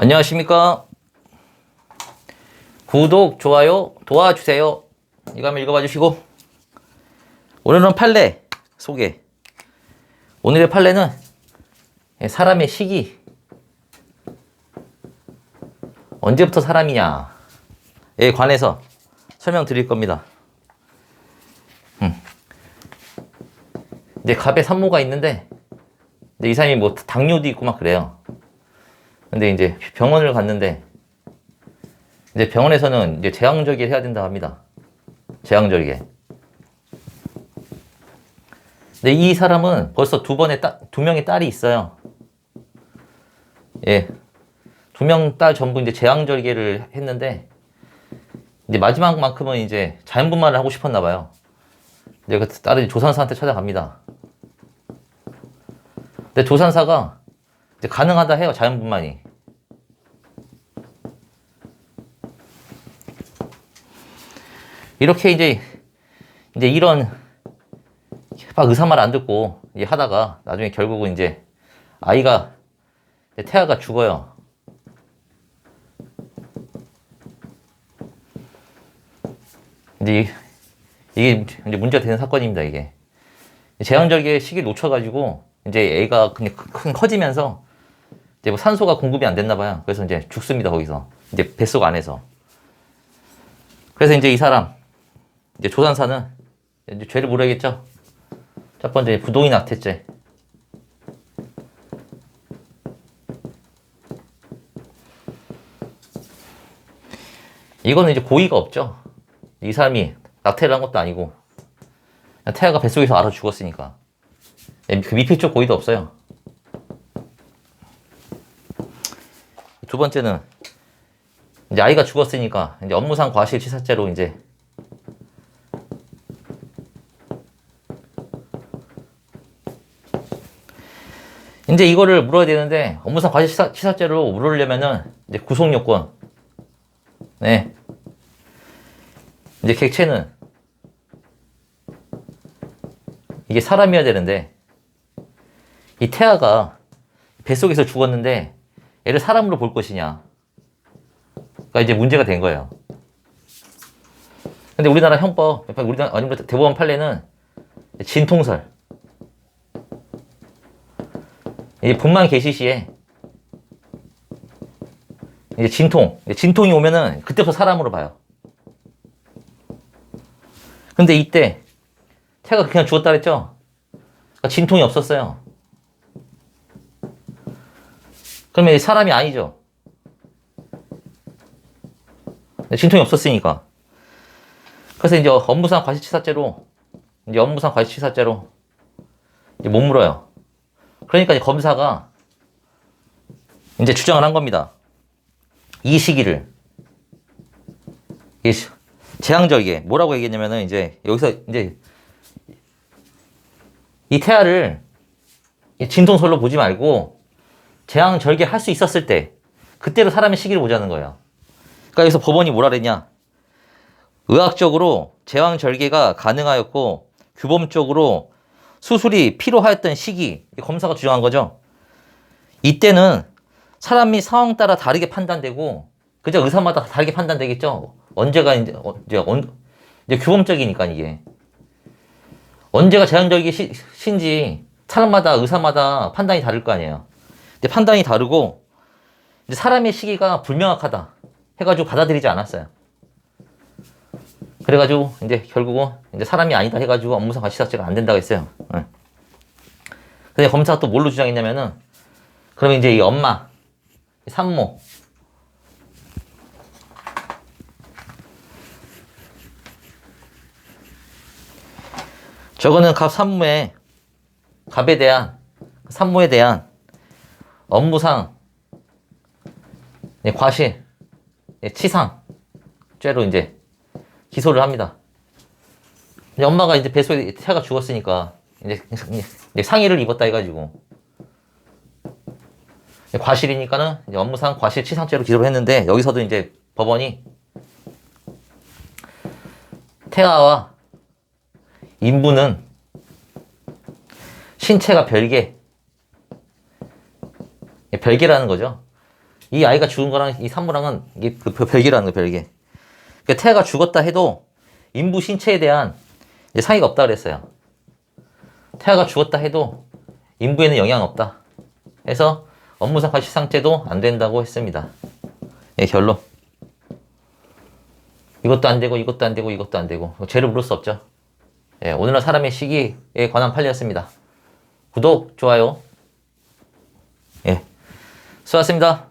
안녕하십니까. 구독, 좋아요, 도와주세요. 이거 한번 읽어봐 주시고. 오늘은 판례 소개. 오늘의 판례는 사람의 시기. 언제부터 사람이냐에 관해서 설명드릴 겁니다. 음. 이제 갑에 산모가 있는데, 이제 이 사람이 뭐 당뇨도 있고 막 그래요. 근데 이제 병원을 갔는데 이제 병원에서는 이제 제왕절개를 해야 된다 합니다. 제왕절개. 근데 이 사람은 벌써 두 번의 딸, 두 명의 딸이 있어요. 예. 두 명 딸 전부 이제 제왕절개를 했는데 이제 마지막만큼은 이제 자연분만을 하고 싶었나 봐요. 이제 그 딸이 조산사한테 찾아갑니다. 근데 조산사가 이제 가능하다 해요, 자연분만이. 이렇게 이제, 이제 이런, 막 의사 말 안 듣고, 이제 하다가, 나중에 결국은 이제, 아이가, 태아가 죽어요. 이제, 이- 이게 이제 문제가 되는 사건입니다, 이게. 제왕절개 시기를 놓쳐가지고, 이제 애가 그냥 큰 커지면서, 이제 뭐 산소가 공급이 안 됐나 봐요. 그래서 이제 죽습니다, 거기서. 이제 뱃속 안에서. 그래서 이제 이 사람, 이제 조산사는 이제 죄를 물어야겠죠. 첫 번째, 부동의 낙태죄. 이거는 이제 고의가 없죠. 이 사람이 낙태를 한 것도 아니고, 태아가 뱃속에서 알아 죽었으니까. 그 미필적 고의도 없어요. 두 번째는 이제 아이가 죽었으니까 이제 업무상 과실치사죄로 이제 이제 이거를 물어야 되는데 업무상 과실치사죄로 물으려면은 이제 구속 요건 네. 이제 객체는 이게 사람이어야 되는데 이 태아가 뱃속에서 죽었는데 얘를 사람으로 볼 것이냐. 가 이제 문제가 된 거예요. 근데 우리나라 형법, 우리나라, 아니면 대법원 판례는 진통설. 이 분만 개시 시에 이제 진통, 진통이 오면은 그때부터 사람으로 봐요. 근데 이때 태가 그냥 죽었다 그랬죠? 그러니까 진통이 없었어요. 그러면 이 사람이 아니죠. 진통이 없었으니까. 그래서 이제 업무상 과실치사죄로 이제 업무상 과실치사죄로 이제 못 물어요. 그러니까 이제 검사가 이제 주장을 한 겁니다. 이 시기를 이 재앙절개 뭐라고 얘기했냐면은 이제 여기서 이제 이 태아를 진통설로 보지 말고 재앙 절개 할 수 있었을 때 그때로 사람의 시기를 보자는 거예요. 그러니까 여기서 법원이 뭐라 그랬냐? 의학적으로 재앙 절개가 가능하였고 규범적으로 수술이 필요하였던 시기 검사가 주장한 거죠. 이때는 사람이 상황 따라 다르게 판단되고 그저 의사마다 다르게 판단되겠죠. 언제가 이제 어, 이제, 언, 이제 규범적이니까 이게 언제가 신지 사람마다 의사마다 판단이 다를 거 아니에요. 근데 판단이 다르고 이제 사람의 시기가 불명확하다 해가지고 받아들이지 않았어요. 그래가지고 이제 결국은 이제 사람이 아니다 해가지고 업무상 과실치사죄가 안 된다고 했어요. 응. 근데 검사가 또 뭘로 주장했냐면은 그러면 이제 이 엄마, 이 산모 저거는 갑 산모의 갑에 대한 산모에 대한 업무상 예, 과실, 예, 치상 죄로 이제 기소를 합니다. 이제 엄마가 이제 뱃속에 태아가 죽었으니까 이제, 이제 상해를 입었다 해가지고 이제 과실이니까는 업무상 과실 치상죄로 기소를 했는데 여기서도 이제 법원이 태아와 인부는 신체가 별개 별개라는 거죠. 이 아이가 죽은 거랑 이 산모랑은 이게 그 별개라는 거 별개. 그러니까 태아가 죽었다 해도 인부 신체에 대한 상의가 없다 그랬어요. 태아가 죽었다 해도 인부에는 영향 없다. 해서 업무상 과실상죄도 안 된다고 했습니다. 예, 결론. 이것도 안 되고 이것도 안 되고 이것도 안 되고 죄를 물을 수 없죠. 예, 오늘날 사람의 시기에 관한 판례였습니다. 구독, 좋아요. 예. 수고하셨습니다.